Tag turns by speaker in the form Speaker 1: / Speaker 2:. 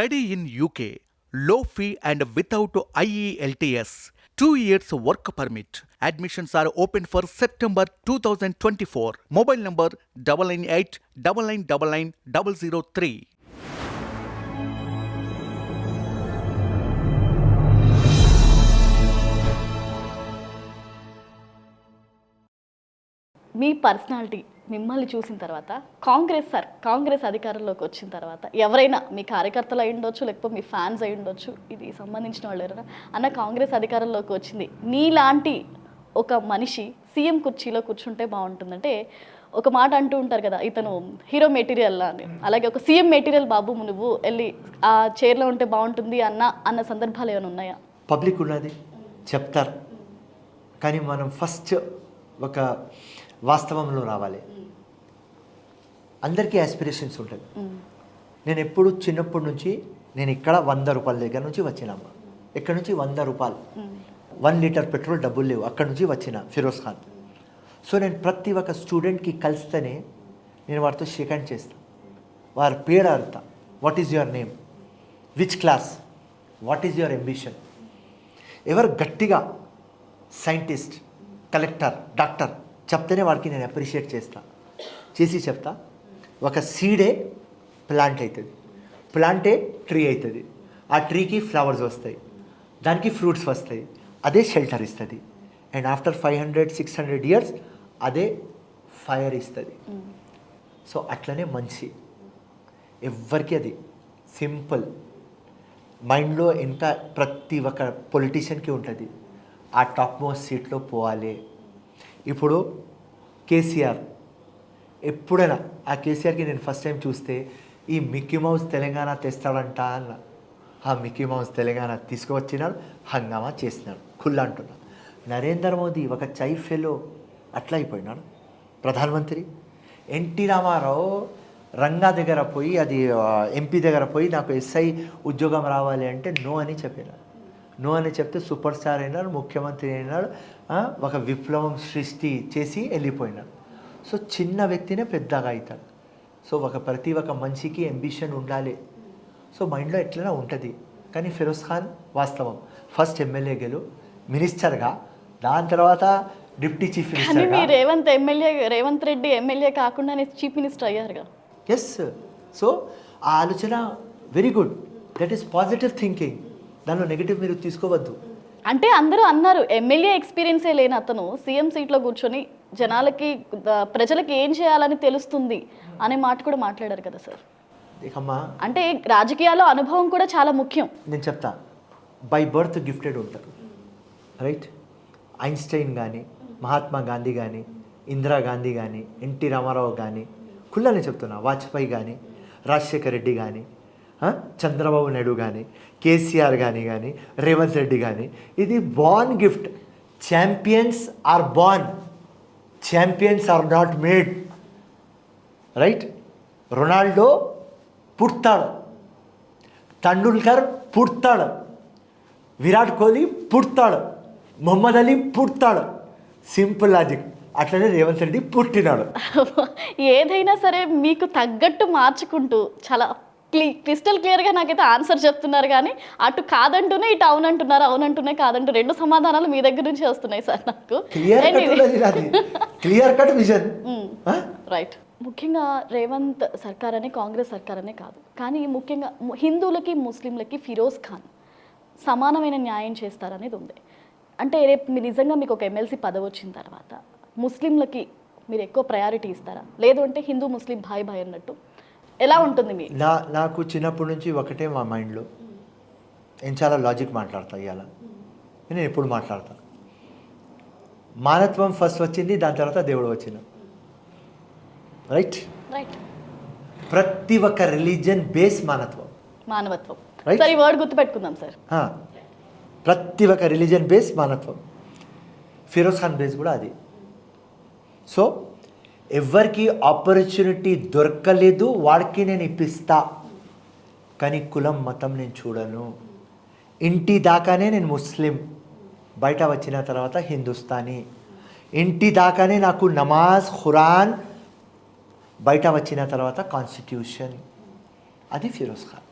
Speaker 1: Study in UK లో fee and without IELTS two years work permit admissions are open for September two thousand twenty four mobile number double nine eight double nine double nine double zero three
Speaker 2: me personality మిమ్మల్ని చూసిన తర్వాత Congress sir Congress అధికారంలోకి వచ్చిన తర్వాత ఎవరైనా మీ కార్యకర్తలు అయి ఉండొచ్చు లేకపోతే మీ ఫ్యాన్స్ అయి ఉండొచ్చు ఇది సంబంధించిన వాళ్ళు ఎవరైనా అన్న కాంగ్రెస్ అధికారంలోకి వచ్చింది. నీలాంటి ఒక మనిషి సీఎం కుర్చీలో కూర్చుంటే బాగుంటుందంటే ఒక మాట అంటూ ఉంటారు కదా ఇతను హీరో మెటీరియల్ అని అలాగే ఒక సీఎం మెటీరియల్ బాబు నువ్వు వెళ్ళి ఆ చైర్లో ఉంటే బాగుంటుంది అన్న అన్న సందర్భాలు ఏమైనా ఉన్నాయా?
Speaker 3: పబ్లిక్ ఉన్నది చెప్తారు. కానీ మనం ఫస్ట్ ఒక వాస్తవంలో రావాలి. అందరికీ ఆస్పిరేషన్స్ ఉంటుంది నేను ఎప్పుడు చిన్నప్పటి నుంచి నేను ఇక్కడ వంద రూపాయల దగ్గర నుంచి వచ్చినమ్మ. ఇక్కడ నుంచి వంద రూపాయలు. వన్ లీటర్ పెట్రోల్ డబ్బులు లేవు. అక్కడ నుంచి వచ్చిన ఫిరోజ్ ఖాన్. సో నేను ప్రతి ఒక్క స్టూడెంట్కి కలిస్తేనే నేను వారితో షేక్ హ్యాండ్ చేస్తాను వారి పేరు అడుగుతా. What is your name which class what is your ambition ఎవరు గట్టిగా సైంటిస్ట్ కలెక్టర్ డాక్టర్ చెప్తేనే వాడికి నేను అప్రిషియేట్ చేస్తా. చేసి చెప్తా. ఒక సీడే ప్లాంట్ అవుతుంది ప్లాంటే ట్రీ అవుతుంది ఆ ట్రీకి ఫ్లవర్స్ వస్తాయి. దానికి ఫ్రూట్స్ వస్తాయి. అదే షెల్టర్ ఇస్తుంది. And after five hundred six hundred years అదే ఫైర్ ఇస్తుంది. సో అట్లనే మంచి. ఎవ్వరికి అది సింపుల్. మైండ్లో ఎంత ప్రతి ఒక్క పొలిటీషియన్కి ఉంటుంది. ఆ టాప్ మోస్ట్ సీట్లో పోవాలి. ఇప్పుడు కేసీఆర్ ఎప్పుడైనా ఆ కేసీఆర్కి నేను ఫస్ట్ టైం చూస్తే ఈ మిక్కీ మౌస్ తెలంగాణ తెస్తాడంట అన్న. ఆ మిక్కీ మౌస్ తెలంగాణ తీసుకువచ్చినాడు హంగామా చేసినాడు ఖుల్లా అంటున్నాడు నరేంద్ర మోదీ ఒక చై ఫెలో అట్లా అయిపోయినాడు ప్రధానమంత్రి. ఎన్టీ రామారావు రంగా దగ్గర పోయి అది ఎంపీ దగ్గర పోయి నాకు ఎస్ఐ ఉద్యోగం రావాలి అంటే నో అని చెప్పినాడు నో అని చెప్తే సూపర్ స్టార్ అయినాడు ముఖ్యమంత్రి అయినాడు ఒక విప్లవం సృష్టి చేసి వెళ్ళిపోయినాడు సో చిన్న వ్యక్తినే పెద్దగా అవుతాడు. సో ఒక ప్రతి ఒక్క మనిషికి అంబిషన్ ఉండాలి. సో మైండ్లో ఎట్లైనా ఉంటుంది. కానీ ఫిరోజ్ ఖాన్ వాస్తవం. ఫస్ట్ ఎమ్మెల్యే గెలు మినిస్టర్గా దాని తర్వాత డిప్యూటీ చీఫ్
Speaker 2: కానీ
Speaker 3: మినిస్టర్గా
Speaker 2: మీ రేవంత్ ఎమ్మెల్యే రేవంత్ రెడ్డి ఎమ్మెల్యే కాకుండానే చీఫ్ మినిస్టర్ అయ్యారుగా
Speaker 3: ఎస్ సో ఆ ఆలోచన very good that is positive thinking దానిలో నెగిటివ్ మీరు తీసుకోవద్దు.
Speaker 2: అంటే అందరూ అన్నారు ఎమ్మెల్యే ఎక్స్పీరియన్సే లేని అతను సీఎం సీట్లో కూర్చొని జనాలకి ప్రజలకి ఏం చేయాలని తెలుస్తుంది అనే మాట కూడా మాట్లాడారు కదా సార్. అంటే రాజకీయాల్లో అనుభవం కూడా చాలా ముఖ్యం.
Speaker 3: నేను చెప్తా. బై బర్త్ గిఫ్టెడ్ ఉంటారు. రైట్ ఐన్స్టైన్ కానీ మహాత్మా గాంధీ కానీ ఇందిరా గాంధీ కానీ ఎన్టీ రామారావు కానీ కుళ్ళని చెప్తున్నా. వాజ్పేయి కానీ రాజశేఖర్ రెడ్డి కానీ చంద్రబాబు నాయుడు కానీ కేసీఆర్ కానీ కానీ రేవంత్ రెడ్డి కానీ ఇది born gift champions are born champions are not made right Ronaldo పుడతాడు. తండూల్కర్ పుడతాడు. విరాట్ కోహ్లీ పుడతాడు. మొహమ్మద్ అలీ పుడతాడు. సింపుల్ లాజిక్ అట్లనే రేవంత్ రెడ్డి పుట్టినాడు.
Speaker 2: ఏదైనా సరే మీకు తగ్గట్టు మార్చుకుంటూ చాలా క్లీ క్రిస్టల్ క్లియర్గా నాకైతే ఆన్సర్ చెప్తున్నారు కానీ అటు కాదంటూనే ఇటు అవునంటున్నారు అవునంటూనే కాదంటూ రెండు సమాధానాలు మీ దగ్గర నుంచి వస్తున్నాయి సార్ నాకు.
Speaker 3: Clear cut vision.
Speaker 2: రైట్ ముఖ్యంగా రేవంత్ సర్కార్ అనే కాంగ్రెస్ సర్కార్ అనే కాదు. కానీ ముఖ్యంగా హిందువులకి ముస్లింలకి ఫిరోజ్ ఖాన్ సమానమైన న్యాయం చేస్తారనేది ఉంది. అంటే రేపు నిజంగా మీకు ఒక ఎమ్మెల్సీ పదవి వచ్చిన తర్వాత ముస్లింలకి మీరు ఎక్కువ ప్రయారిటీ ఇస్తారా? లేదు అంటే హిందూ ముస్లిం భాయ్ భాయ్ అన్నట్టు ఎలా ఉంటుంది మీ?
Speaker 3: నా నాకు చిన్నప్పటి నుంచి ఒకటే మా మైండ్లో. నేను చాలా లాజిక్ మాట్లాడతా ఇవాళ నేను ఎప్పుడు మాట్లాడతా. మానత్వం ఫస్ట్ వచ్చింది దాని తర్వాత దేవుడు వచ్చిన రైట్?
Speaker 2: రైట్.
Speaker 3: ప్రతి ఒక్క రిలీజియన్ బేస్ మానత్వం.
Speaker 2: మానవత్వం. సార్ ఈ వర్డ్ గుర్తుపెట్టుకుందాం సార్.
Speaker 3: ప్రతి ఒక్క రిలీజియన్ బేస్ మానత్వం. ఫిరోజ్ ఖాన్ బేస్ కూడా అది. సో ఎవరికి ఆపర్చునిటీ దొరకలేదు వాడికి నేను ఇప్పిస్తా. కానీ కులం మతం నేను చూడను. ఇంటి దాకానే నేను ముస్లిం. బయట వచ్చిన తర్వాత హిందుస్థానీ ఇంటి దాకానే నాకు నమాజ్ ఖురాన్. బయట వచ్చిన తర్వాత కాన్స్టిట్యూషన్ అది ఫిరోజ్ ఖాన్.